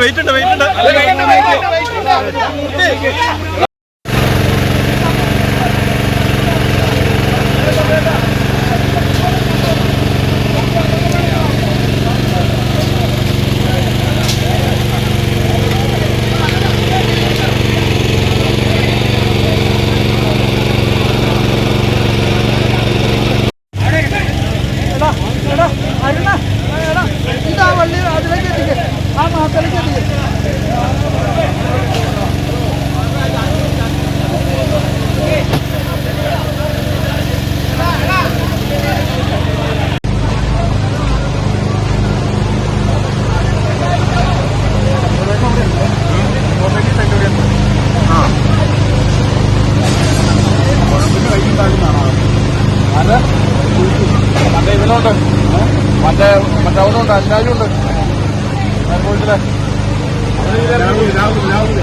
Wait ഉണ്ട് wait ഉണ്ട്. Wait. ഇതാ വള്ളി അതിലേക്ക് എത്തിക്ക് ആ മാസത്തിലേക്ക് എത്തിക്ക് മറ്റേ ഇവനുണ്ട് മറ്റേ മറ്റേ അവനുണ്ട് ഉണ്ട് എയർപോർട്ടിലെ രാഹുൽ രാഹുൽ രാഹുൽ.